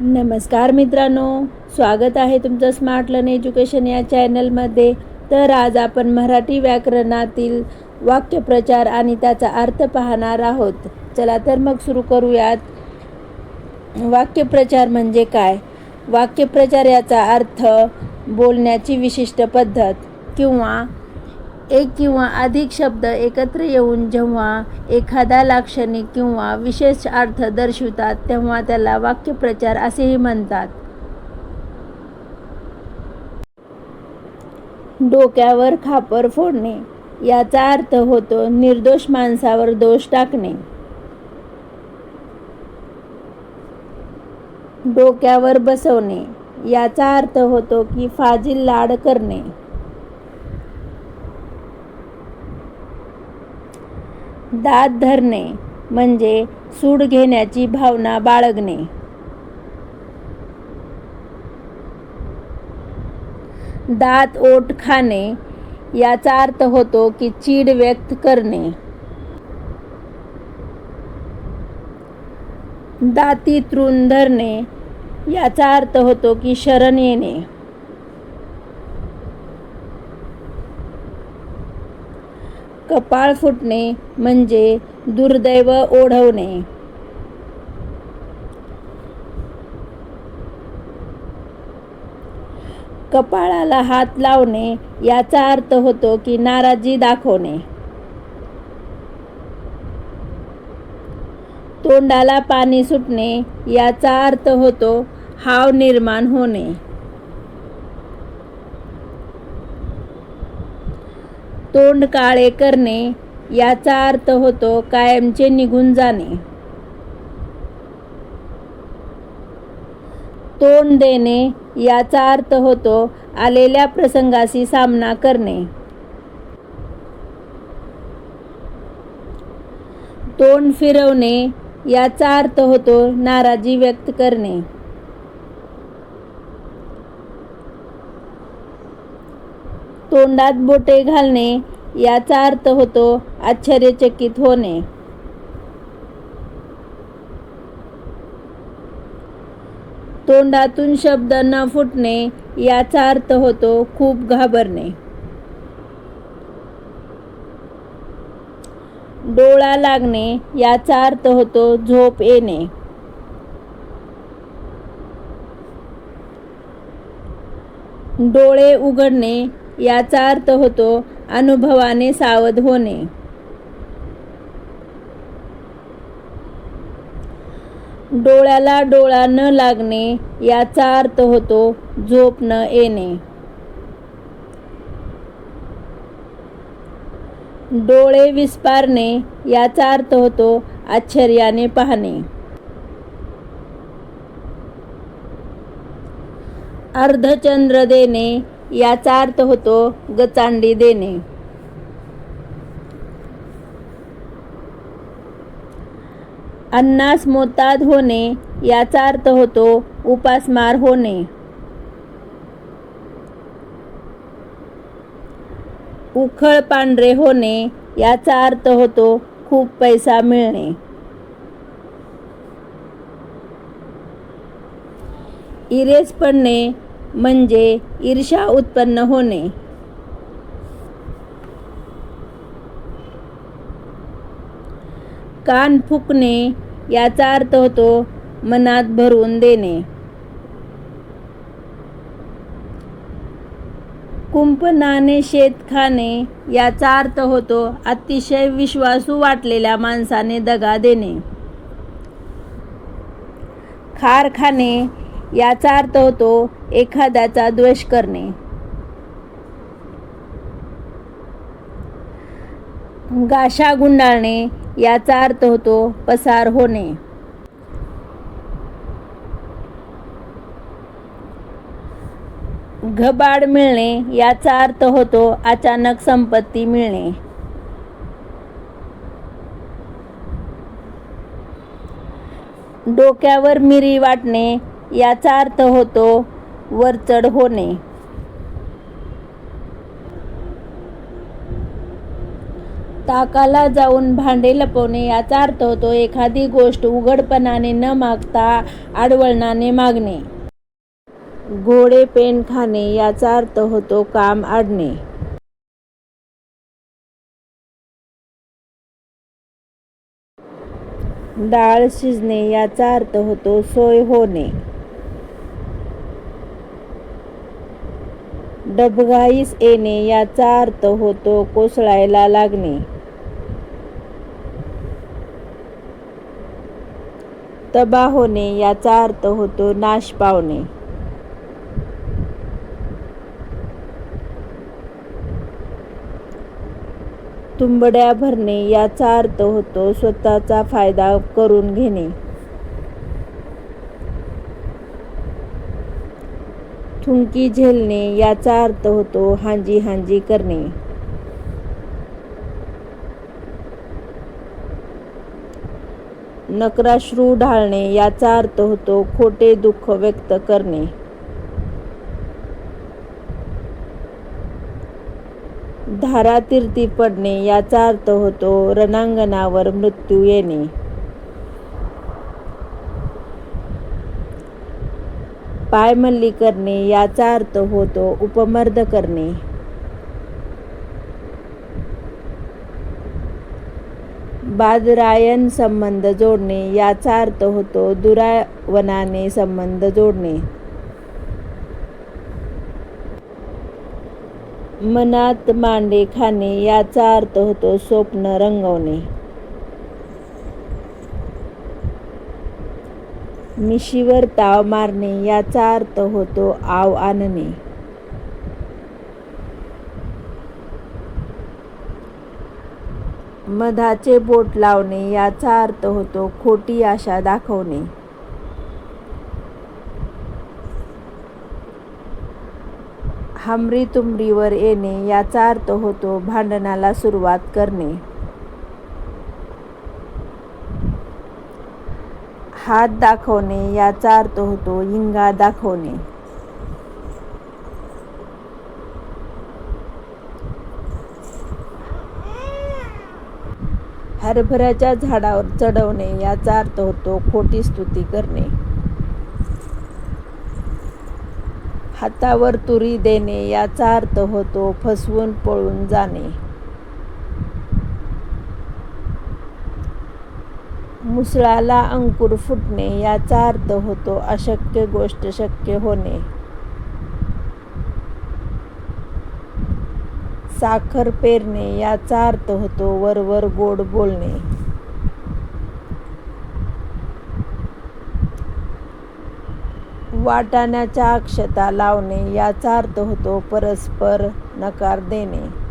नमस्कार मित्रांनो स्वागत आहे तुमचं स्मार्ट लर्न एज्युकेशन या चॅनलमध्ये तर आज आपण मराठी व्याकरणातील वाक्यप्रचार आणि त्याचा अर्थ पाहणार आहोत. चला तर मग सुरू करूयात. वाक्यप्रचार म्हणजे काय? वाक्यप्रचार याचा अर्थ बोलण्याची विशिष्ट पद्धत किंवा एक किंवा अधिक शब्द एकत्र येऊन जेव्हा एखादा लाक्षणिक किंवा विशेष अर्थ दर्शवतात तेव्हा त्याला वाक्यप्रचार असेही म्हणतात. डोक्यावर खापर फोडणे याचा अर्थ होतो निर्दोष माणसावर दोष टाकणे. डोक्यावर बसवणे याचा अर्थ होतो की फाजील लाड करणे. दात धरणे म्हणजे सूड घेण्याची भावना बाळगणे. दात ओठ खाणे याचा अर्थ होतो की चीड व्यक्त करणे. दाती तृण धरणे याचा अर्थ होतो की शरण येणे. कपाळ फुटणे म्हणजे दुर्दैव ओढवणे. कपाळाला हात लावणे याचा अर्थ होतो की नाराजी दाखवणे. तोंडाला पाणी सुटणे याचा अर्थ होतो हाव निर्माण होणे. तोंड काळे करणे याचा अर्थ होतो कायमचे निघून जाणे. तोंड देणे याचा अर्थ होतो आलेल्या प्रसंगाशी सामना करणे. तोंड फिरवणे याचा अर्थ होतो नाराजी व्यक्त करणे. तोंडात बोटे घालणे याचा अर्थ होतो आश्चर्यचकित होणे. तोंडातून शब्द न फुटणे याचा अर्थ होतो खूप घाबरणे. डोळा लागणे याचा अर्थ होतो झोप येणे. डोळे उघडणे याचा अर्थ होतो अनुभवाने सावध होणे. डोळ्याला डोळा न लागणे याचा अर्थ होतो झोप न येणे. डोळे विस्पारणे याचा अर्थ होतो आश्चर्याने पाहणे. अर्धचंद्र देणे याचा अर्थ होतो गचांडी देणे. अन्नास मोताद होणे याचा अर्थ होतो उपासमार होणे. उखळ पांढरे होणे याचा अर्थ होतो खूप पैसा मिळणे. इरेस पडणे म्हणजे ईर्षा उत्पन्न होणे. कान फुकणे याचा अर्थ होतो मनात भरून देणे. कुंपणाने शेत खाणे याचा अर्थ होतो अतिशय विश्वासू वाटलेल्या माणसाने दगा देणे. खार खाणे याचा अर्थ होतो एखाद्याचा द्वेष करणे. गाशा गुंडाळणे याचा अर्थ होतो पसार होणे. घबाड मिळणे याचा अर्थ होतो अचानक संपत्ती मिळणे. डोक्यावर मिरी वाटणे याचा अर्थ होतो वरचढ होणे. ताकाला जाऊन भांडे लपवणे याचा अर्थ होतो एखादी गोष्ट उघडपणाने न मागता आडवळणाने मागणे. घोडे पेन खाणे याचा अर्थ होतो काम आडणे. डाळ शिजणे याचा अर्थ होतो सोय होणे. डबघाईस येणे याचा अर्थ होतो कोसळायला लागणे. तबा होणे याचा अर्थ होतो नाश पावणे. तुंबड्या भरणे याचा अर्थ होतो स्वतःचा फायदा करून घेणे. थुंकी झेलणे याचा अर्थ होतो हांजी हांजी करणे. नकराश्रू ढाळणे याचा अर्थ होतो खोटे दुःख व्यक्त करणे. धारातीर्थी पडणे याचा अर्थ होतो रणांगणावर मृत्यू येणे. पायमल्ली करणे याचा अर्थ होतो उपमर्द करणे. बादरायण संबंध जोडणे याचा अर्थ होतो दुरावनाने संबंध जोडणे. मनात मांडे खाणे याचा अर्थ होतो स्वप्न रंगवणे. मिशीवर ताव मारणे याचा अर्थ होतो आव आणणे. मधाचे बोट लावणे याचा अर्थ होतो खोटी आशा दाखवणे. हमरी तुमरीवर येणे याचा अर्थ होतो भांडणाला सुरुवात करणे. हात दाखवणे याचा अर्थ होतो हिंगा दाखवणे. हरभऱ्याच्या झाडावर चढवणे याचा अर्थ होतो खोटी स्तुती करणे. हातावर तुरी देणे याचा अर्थ होतो फसवून पळून जाणे. मुसळाला अंकुर फुटणे याचा अर्थ होतो अशक्य गोष्ट शक्य होणे. साखर पेरणे याचा अर्थ होतो वरवर गोड बोलणे. वाटाण्याच्या अक्षता लावणे याचा अर्थ होतो परस्पर नकार देणे.